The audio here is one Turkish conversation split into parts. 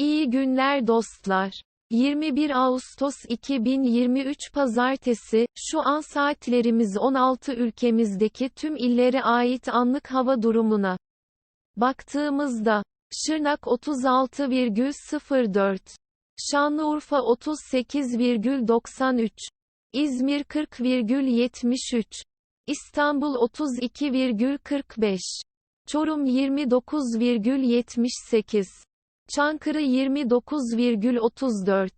İyi günler dostlar. 21 Ağustos 2023 Pazartesi, şu an saatlerimiz 16 ülkemizdeki tüm illere ait anlık hava durumuna. Baktığımızda, Şırnak 36,04, Şanlıurfa 38,93, İzmir 40,73, İstanbul 32,45, Çorum 29,78, Çankırı 29,34,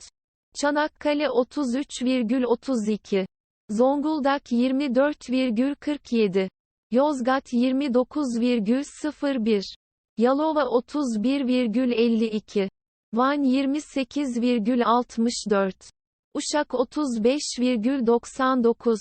Çanakkale 33,32, Zonguldak 24,47, Yozgat 29,01, Yalova 31,52, Van 28,64, Uşak 35,99,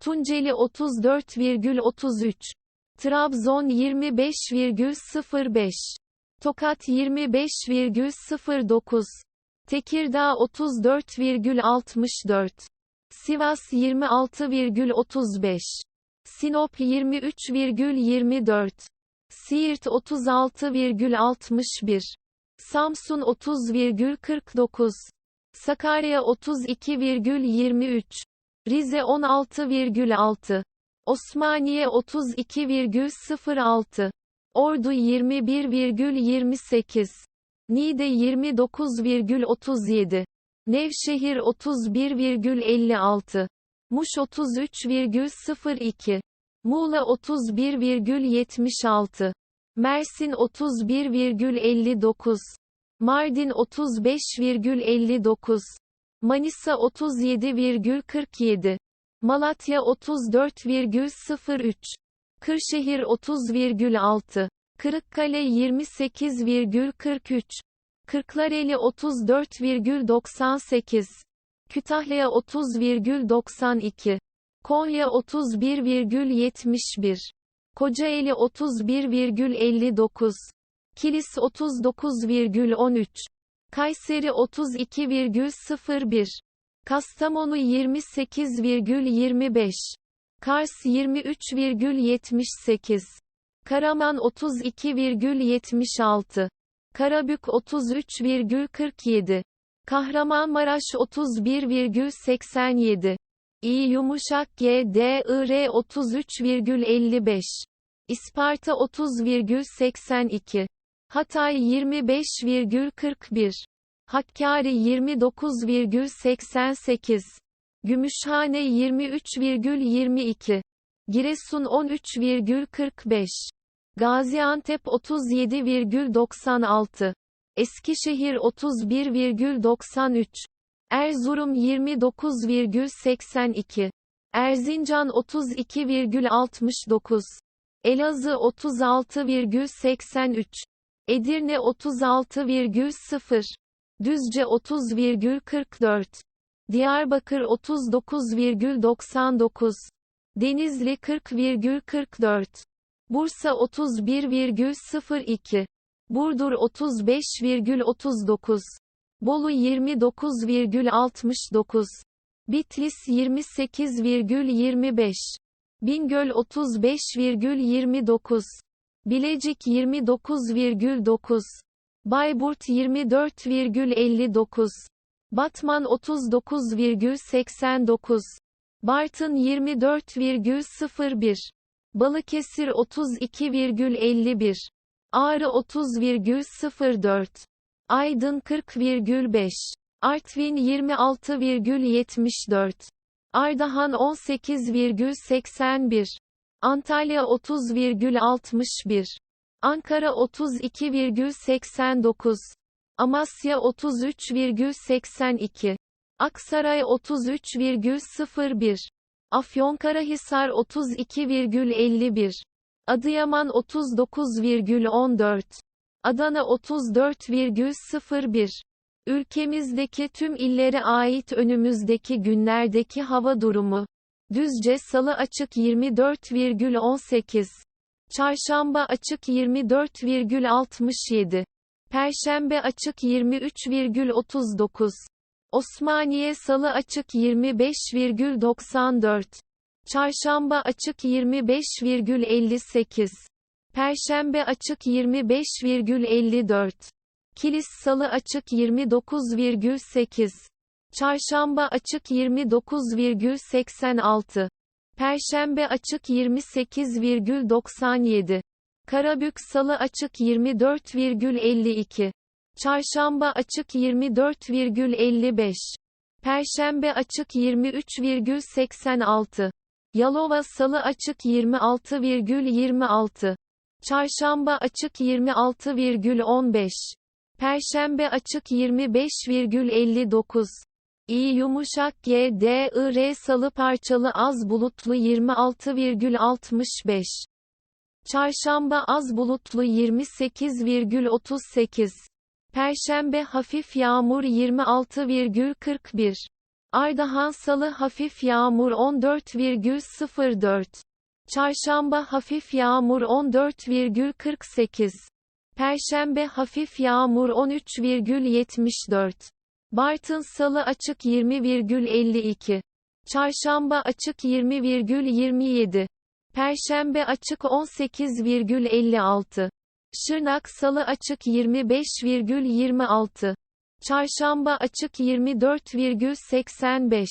Tunceli 34,33, Trabzon 25,05, Tokat 25,09, Tekirdağ 34,64, Sivas 26,35, Sinop 23,24, Siirt 36,61, Samsun 30,49, Sakarya 32,23, Rize 16,6, Osmaniye 32,06, Ordu 21,28, Niğde 29,37, Nevşehir 31,56, Muş 33,02, Muğla 31,76, Mersin 31,59, Mardin 35,59, Manisa 37,47, Malatya 34,03, Kırşehir 30,6, Kırıkkale 28,43, Kırklareli 34,98, Kütahya 30,92, Konya 31,71, Kocaeli 31,59, Kilis 39,13, Kayseri 32,01, Kastamonu 28,25, Kars 23,78, Karaman 32,76, Karabük 33,47, Kahramanmaraş 31,87, İyi yumuşak GDIR 33,55, İsparta 30,82, Hatay 25,41, Hakkari 29,88, Gümüşhane 23,22, Giresun 13,45, Gaziantep 37,96, Eskişehir 31,93, Erzurum 29,82, Erzincan 32,69, Elazığ 36,83, Edirne 36,0, Düzce 30,44, Diyarbakır 39,99, Denizli 40,44, Bursa 31,02, Burdur 35,39, Bolu 29,69, Bitlis 28,25, Bingöl 35,29, Bilecik 29,9, Bayburt 24,59, Batman 39,89, Bartın 24,01, Balıkesir 32,51, Ağrı 30,04, Aydın 40,5, Artvin 26,74, Ardahan 18,81, Antalya 30,61, Ankara 32,89, Amasya 33,82, Aksaray 33,01, Afyonkarahisar 32,51, Adıyaman 39,14, Adana 34,01. Ülkemizdeki tüm illere ait önümüzdeki günlerdeki hava durumu. Düzce Salı açık 24,18. Çarşamba açık 24,67. Perşembe açık 23,39. Osmaniye Salı açık 25,94. Çarşamba açık 25,58. Perşembe açık 25,54. Kilis Salı açık 29,8. Çarşamba açık 29,86. Perşembe açık 28,97. Karabük Salı açık 24,52. Çarşamba açık 24,55. Perşembe açık 23,86. Yalova Salı açık 26,26. Çarşamba açık 26,15. Perşembe açık 25,59. İyi yumuşak G D I R salı parçalı az bulutlu 26,65. Çarşamba az bulutlu 28,38. Perşembe hafif yağmur 26,41. Ardahan Salı hafif yağmur 14,04. Çarşamba hafif yağmur 14,48. Perşembe hafif yağmur 13,74. Bartın Salı açık 20,52. Çarşamba açık 20,27. Perşembe açık 18,56. Şırnak Salı açık 25,26. Çarşamba açık 24,85.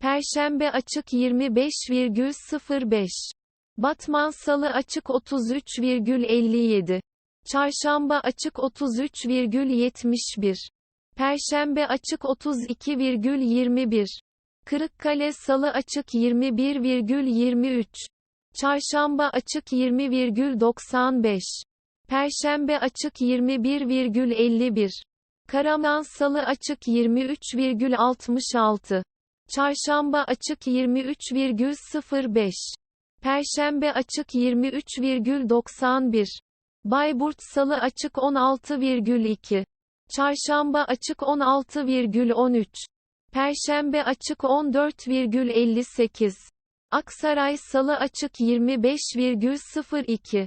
Perşembe açık 25,05. Batman Salı açık 33,57. Çarşamba açık 33,71. Perşembe açık 32,21. Kırıkkale Salı açık 21,23. Çarşamba açık 20,95. Perşembe açık 21,51. Karaman Salı açık 23,66. Çarşamba açık 23,05. Perşembe açık 23,91. Bayburt Salı açık 16,2. Çarşamba açık 16,13. Perşembe açık 14,58. Aksaray Salı açık 25,02.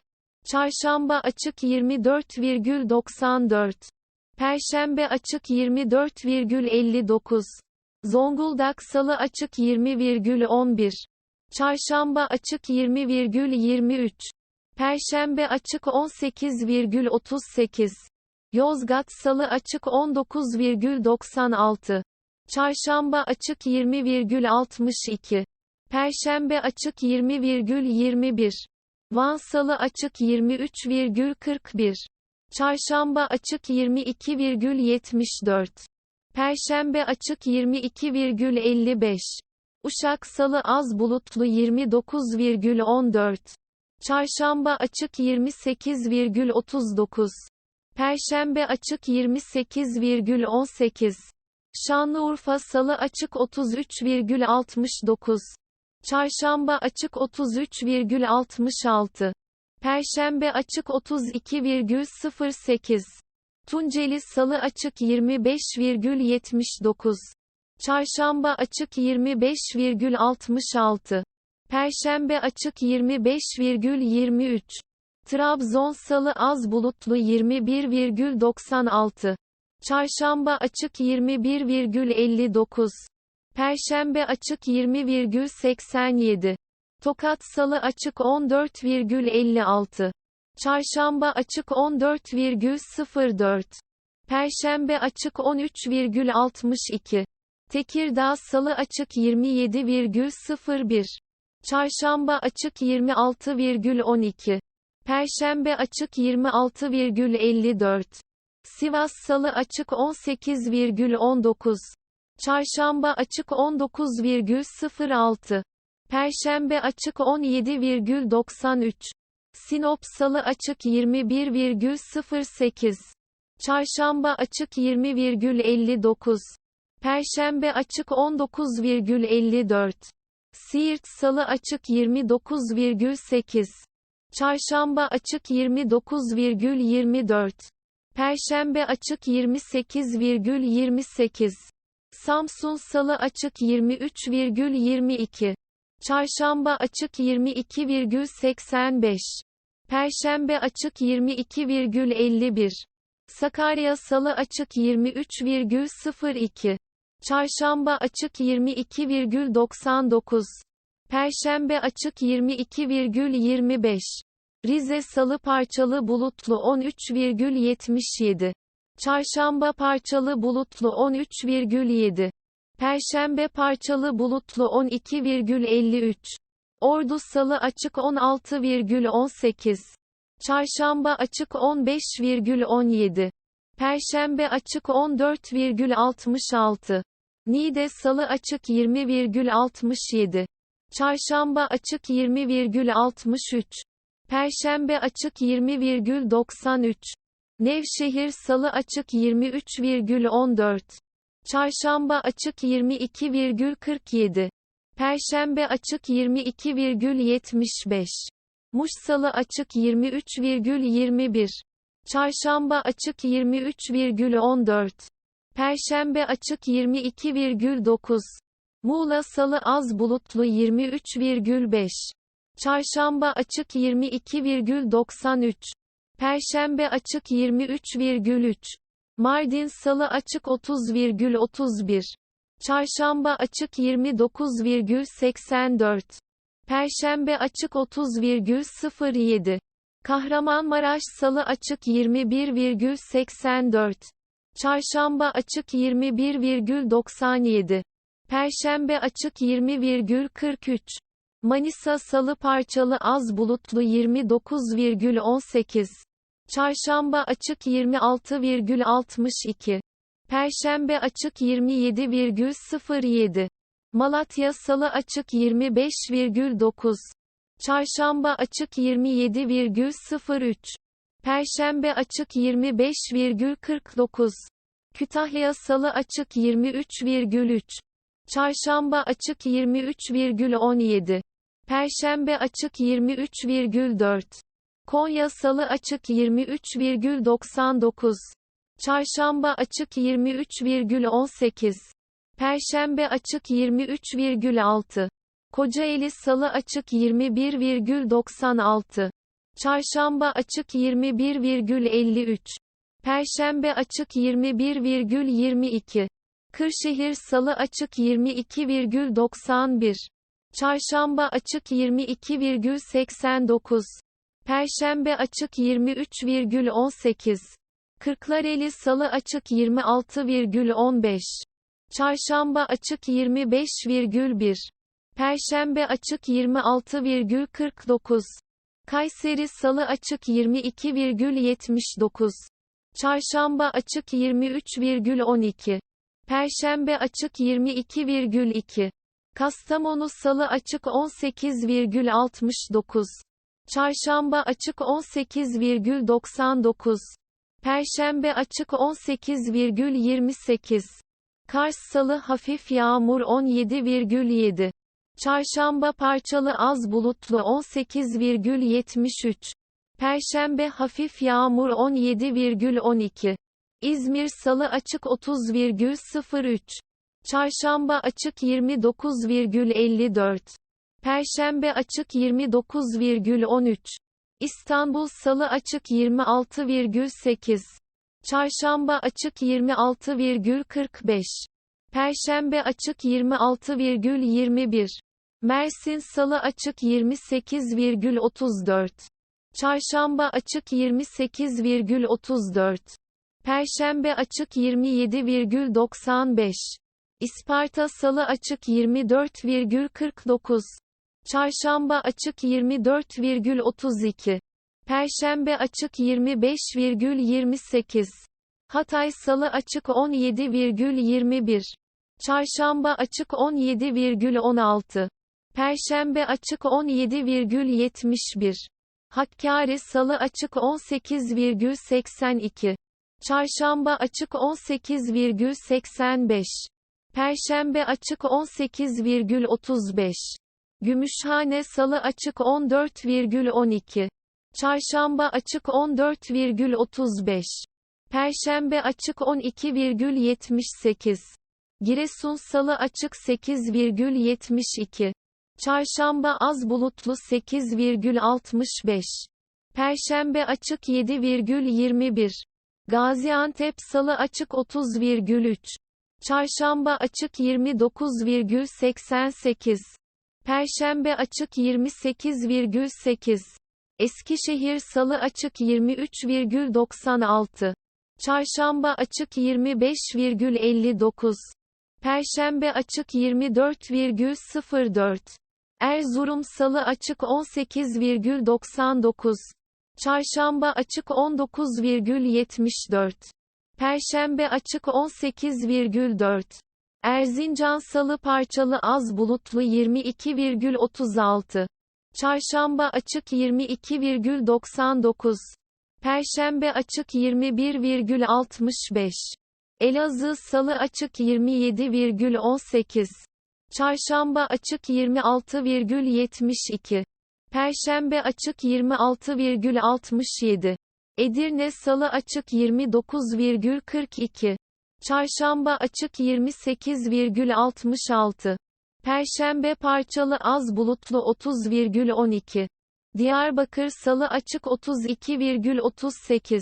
Çarşamba açık 24,94. Perşembe açık 24,59. Zonguldak Salı açık 20,11. Çarşamba açık 20,23. Perşembe açık 18,38. Yozgat Salı açık 19,96. Çarşamba açık 20,62. Perşembe açık 20,21. Van Salı açık 23,41. Çarşamba açık 22,74. Perşembe açık 22,55. Uşak Salı az bulutlu 29,14. Çarşamba açık 28,39. Perşembe açık 28,18. Şanlıurfa Salı açık 33,69. Çarşamba açık 33,66. Perşembe açık 32,08. Tunceli Salı açık 25,79. Çarşamba açık 25,66. Perşembe açık 25,23. Trabzon Salı az bulutlu 21,96. Çarşamba açık 21,59. Perşembe açık 20,87. Tokat Salı açık 14,56. Çarşamba açık 14,04. Perşembe açık 13,62. Tekirdağ Salı açık 27,01. Çarşamba açık 26,12. Perşembe açık 26,54. Sivas Salı açık 18,19. Çarşamba açık 19,06. Perşembe açık 17,93. Sinop Salı açık 21,08. Çarşamba açık 20,59. Perşembe açık 19,54. Siirt Salı açık 29,8. Çarşamba açık 29,24. Perşembe açık 28,28. Samsun Salı açık 23,22. Çarşamba açık 22,85. Perşembe açık 22,51. Sakarya Salı açık 23,02. Çarşamba açık 22,99. Perşembe açık 22,25. Rize Salı parçalı bulutlu 13,77. Çarşamba parçalı bulutlu 13,7. Perşembe parçalı bulutlu 12,53. Ordu salı açık 16,18. Çarşamba açık 15,17. Perşembe açık 14,66. Niğde salı açık 20,67. Çarşamba açık 20,63. Perşembe açık 20,93. Nevşehir salı açık 23,14. Çarşamba açık 22,47. Perşembe açık 22,75. Muş salı açık 23,21. Çarşamba açık 23,14. Perşembe açık 22,9. Muğla salı az bulutlu 23,5. Çarşamba açık 22,93. Perşembe açık 23,3. Mardin salı açık 30,31. Çarşamba açık 29,84. Perşembe açık 30,07. Kahramanmaraş salı açık 21,84. Çarşamba açık 21,97. Perşembe açık 20,43. Manisa salı parçalı az bulutlu 29,18. Çarşamba açık 26,62. Perşembe açık 27,07. Malatya salı açık 25,9. Çarşamba açık 27,03. Perşembe açık 25,49. Kütahya salı açık 23,3. Çarşamba açık 23,17. Perşembe açık 23,4. Konya salı açık 23,99. Çarşamba açık 23,18. Perşembe açık 23,6. Kocaeli salı açık 21,96. Çarşamba açık 21,53. Perşembe açık 21,22. Kırşehir salı açık 22,91. Çarşamba açık 22,89. Perşembe açık 23,18. Kırklareli salı açık 26,15. Çarşamba açık 25,1. Perşembe açık 26,49. Kayseri salı açık 22,79. Çarşamba açık 23,12. Perşembe açık 22,2. Kastamonu salı açık 18,69. Çarşamba açık 18,99. Perşembe açık 18,28. Kars salı hafif yağmur 17,7. Çarşamba parçalı az bulutlu 18,73. Perşembe hafif yağmur 17,12. İzmir salı açık 30,03. Çarşamba açık 29,54. Perşembe açık 29,13. İstanbul salı açık 26,8. Çarşamba açık 26,45. Perşembe açık 26,21. Mersin salı açık 28,34. Çarşamba açık 28,34. Perşembe açık 27,95. İsparta salı açık 24,49. Çarşamba açık 24,32. Perşembe açık 25,28. Hatay salı açık 17,21. Çarşamba açık 17,16. Perşembe açık 17,71. Hakkari salı açık 18,82. Çarşamba açık 18,85. Perşembe açık 18,35. Gümüşhane salı açık 14,12. Çarşamba açık 14,35. Perşembe açık 12,78. Giresun salı açık 8,72. Çarşamba az bulutlu 8,65. Perşembe açık 7,21. Gaziantep salı açık 30,3. Çarşamba açık 29,88. Perşembe açık 28,8. Eskişehir salı açık 23,96. Çarşamba açık 25,59. Perşembe açık 24,04. Erzurum Salı açık 18,99. Çarşamba açık 19,74. Perşembe açık 18,4. Erzincan Salı parçalı az bulutlu 22,36. Çarşamba açık 22,99. Perşembe açık 21,65. Elazığ Salı açık 27,18. Çarşamba açık 26,72. Perşembe açık 26,67. Edirne Salı açık 29,42. Çarşamba açık 28,66. Perşembe parçalı az bulutlu 30,12. Diyarbakır Salı açık 32,38.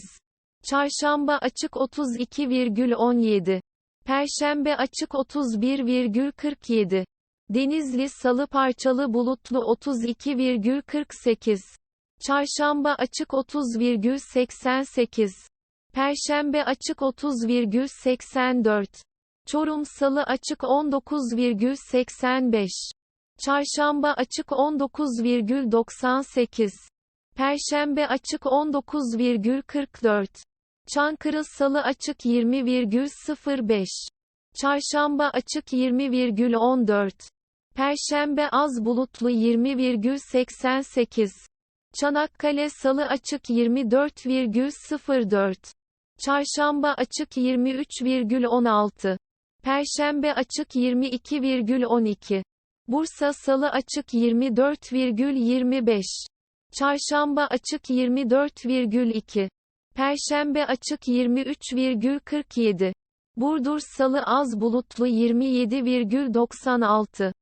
Çarşamba açık 32,17. Perşembe açık 31,47. Denizli Salı parçalı bulutlu 32,48. Çarşamba açık 30,88. Perşembe açık 30,84. Çorum Salı açık 19,85. Çarşamba açık 19,98. Perşembe açık 19,44. Çankırı Salı açık 20,05. Çarşamba açık 20,14. Perşembe az bulutlu 20,88. Çanakkale Salı açık 24,04. Çarşamba açık 23,16. Perşembe açık 22,12. Bursa Salı açık 24,25. Çarşamba açık 24,2. Perşembe açık 23,47. Burdur Salı az bulutlu 27,96.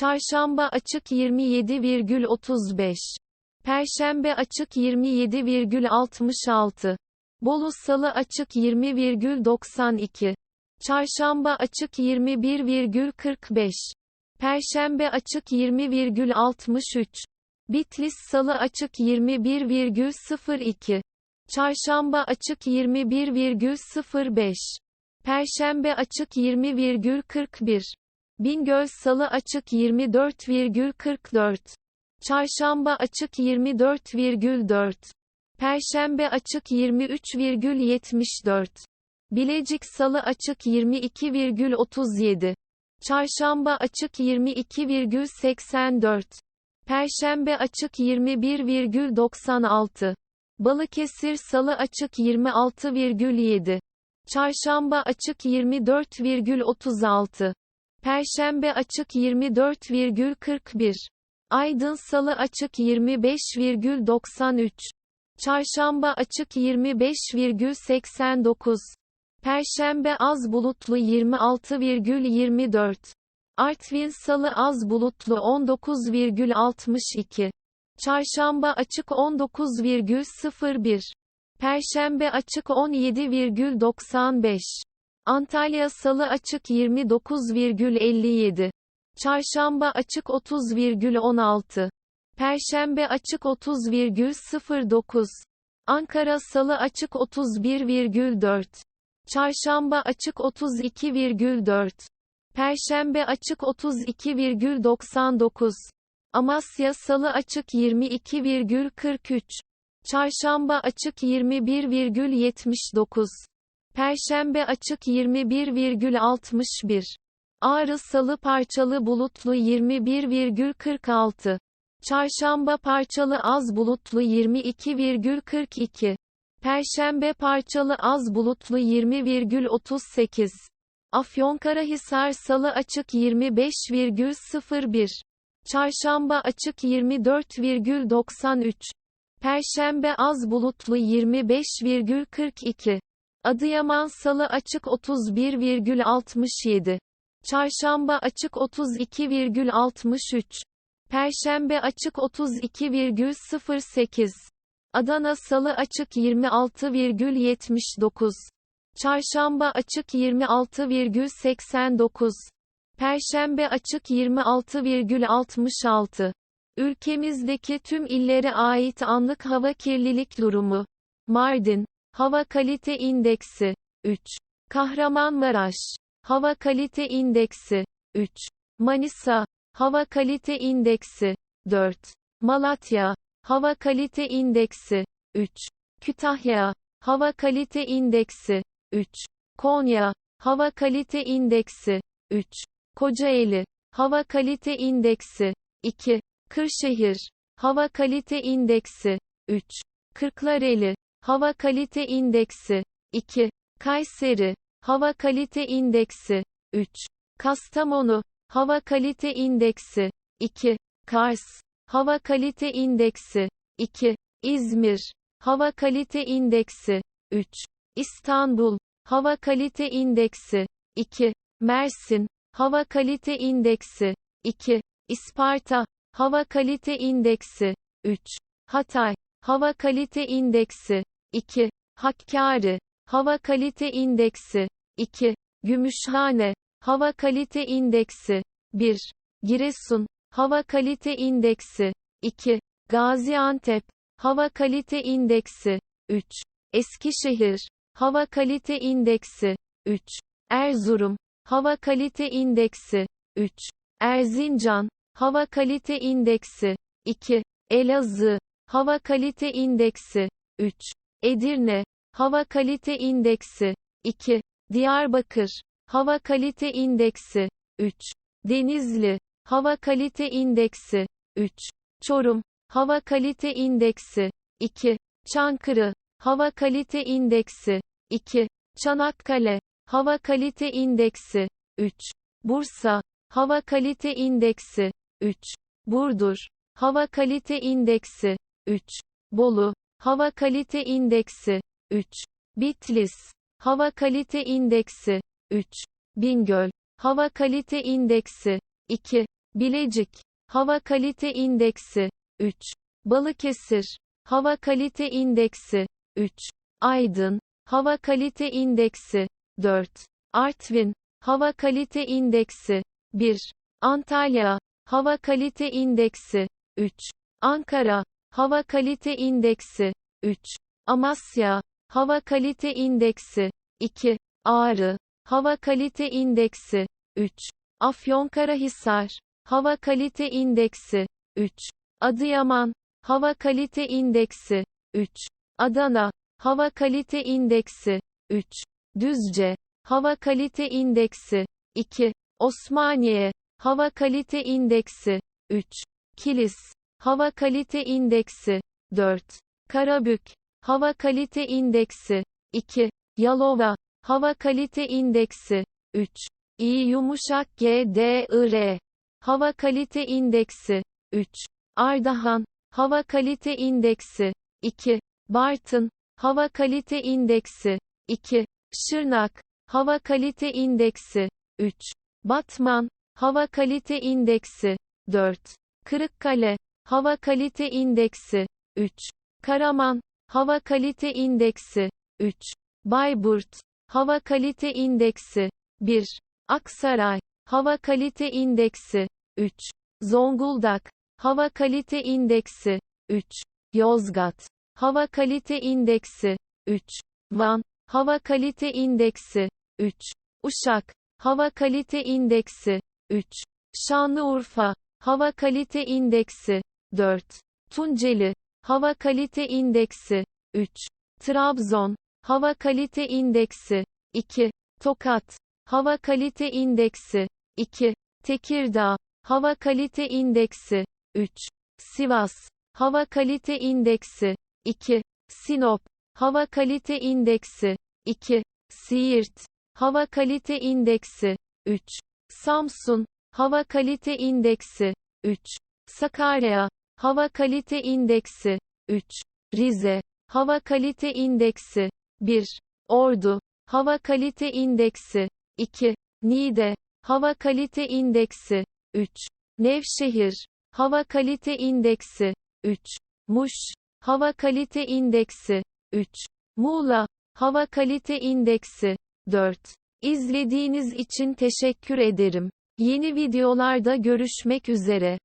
Çarşamba açık 27,35. Perşembe açık 27,66. Bolu Salı açık 20,92. Çarşamba açık 21,45. Perşembe açık 20,63. Bitlis Salı açık 21,02. Çarşamba açık 21,05. Perşembe açık 20,41. Bingöl Salı açık 24,44. Çarşamba açık 24,4. Perşembe açık 23,74. Bilecik Salı açık 22,37. Çarşamba açık 22,84. Perşembe açık 21,96. Balıkesir Salı açık 26,7. Çarşamba açık 24,36. Perşembe açık 24,41. Aydın Salı açık 25,93. Çarşamba açık 25,89. Perşembe az bulutlu 26,24. Artvin Salı az bulutlu 19,62. Çarşamba açık 19,01. Perşembe açık 17,95. Antalya Salı açık 29,57. Çarşamba açık 30,16. Perşembe açık 30,09. Ankara Salı açık 31,4. Çarşamba açık 32,4. Perşembe açık 32,99. Amasya Salı açık 22,43. Çarşamba açık 21,79. Perşembe açık 21,61. Ağrı Salı parçalı bulutlu 21,46. Çarşamba parçalı az bulutlu 22,42. Perşembe parçalı az bulutlu 20,38. Afyonkarahisar Salı açık 25,01. Çarşamba açık 24,93. Perşembe az bulutlu 25,42. Adıyaman Salı açık 31,67. Çarşamba açık 32,63. Perşembe açık 32,08. Adana Salı açık 26,79. Çarşamba açık 26,89. Perşembe açık 26,66. Ülkemizdeki tüm illere ait anlık hava kirlilik durumu. Mardin Hava Kalite İndeksi 3. Kahramanmaraş. Hava kalite indeksi. 3. Manisa. Hava kalite indeksi. 4. Malatya. Hava kalite indeksi. 3. Kütahya. Hava kalite indeksi. 3. Konya. Hava kalite indeksi. 3. Kocaeli. Hava kalite indeksi. 2. Kırşehir. Hava kalite indeksi. 3. Kırklareli. Hava kalite indeksi. 2. Kayseri. Hava kalite indeksi. 3. Kastamonu. Hava kalite indeksi. 2. Kars. Hava kalite indeksi. 2. İzmir. Hava kalite indeksi. 3. İstanbul. Hava kalite indeksi. 2. Mersin. Hava kalite indeksi. 2. İsparta. Hava kalite indeksi. 3. Hatay. Hava kalite indeksi. 2. Hakkari. Hava kalite indeksi. 2. Gümüşhane. Hava kalite indeksi. 1. Giresun. Hava kalite indeksi. 2. Gaziantep. Hava kalite indeksi. 3. Eskişehir. Hava kalite indeksi. 3. Erzurum. Hava kalite indeksi. 3. Erzincan. Hava kalite indeksi. 2. Elazığ. Hava kalite indeksi. 3. Edirne. Hava kalite indeksi. 2. Diyarbakır. Hava kalite indeksi. 3. Denizli. Hava kalite indeksi. 3. Çorum. Hava kalite indeksi. 2. Çankırı. Hava kalite indeksi. 2. Çanakkale. Hava kalite indeksi. 3. Bursa. Hava kalite indeksi. 3. Burdur. Hava kalite indeksi. 3. Bolu. Hava kalite indeksi. 3. Bitlis. Hava kalite indeksi. 3. Bingöl. Hava kalite indeksi. 2. Bilecik. Hava kalite indeksi. 3. Balıkesir. Hava kalite indeksi. 3. Aydın. Hava kalite indeksi. 4. Artvin. Hava kalite indeksi. 1. Antalya. Hava kalite indeksi. 3. Ankara. Hava kalite indeksi. 3. Amasya. Hava kalite indeksi. 2. Ağrı. Hava kalite indeksi. 3. Afyonkarahisar. Hava kalite indeksi. 3. Adıyaman. Hava kalite indeksi. 3. Adana. Hava kalite indeksi. 3. Düzce. Hava kalite indeksi. 2. Osmaniye. Hava kalite indeksi. 3. Kilis. Hava kalite indeksi. 4. Karabük. Hava kalite indeksi. 2. Yalova. Hava kalite indeksi. 3. İ yumuşak G D I R. Hava kalite indeksi. 3. Ardahan. Hava kalite indeksi. 2. Bartın. Hava kalite indeksi. 2. Şırnak. Hava kalite indeksi. 3. Batman. Hava kalite indeksi. 4. Kırıkkale. Hava kalite indeksi. 3. Karaman. Hava kalite indeksi. 3. Bayburt. Hava kalite indeksi. 1. Aksaray. Hava kalite indeksi. 3. Zonguldak. Hava kalite indeksi. 3. Yozgat. Hava kalite indeksi. 3. Van. Hava kalite indeksi. 3. Uşak. Hava kalite indeksi. 3. Şanlıurfa. Hava kalite indeksi. 4. Tunceli. Hava kalite indeksi. 3. Trabzon. Hava kalite indeksi. 2. Tokat. Hava kalite indeksi. 2. Tekirdağ. Hava kalite indeksi. 3. Sivas. Hava kalite indeksi. 2. Sinop. Hava kalite indeksi. 2. Siirt. Hava kalite indeksi. 3. Samsun. Hava kalite indeksi. 3. Sakarya. Hava kalite indeksi. 3. Rize. Hava kalite indeksi. 1. Ordu. Hava kalite indeksi. 2. Niğde. Hava kalite indeksi. 3. Nevşehir. Hava kalite indeksi. 3. Muş. Hava kalite indeksi. 3. Muğla. Hava kalite indeksi. 4. İzlediğiniz için teşekkür ederim. Yeni videolarda görüşmek üzere.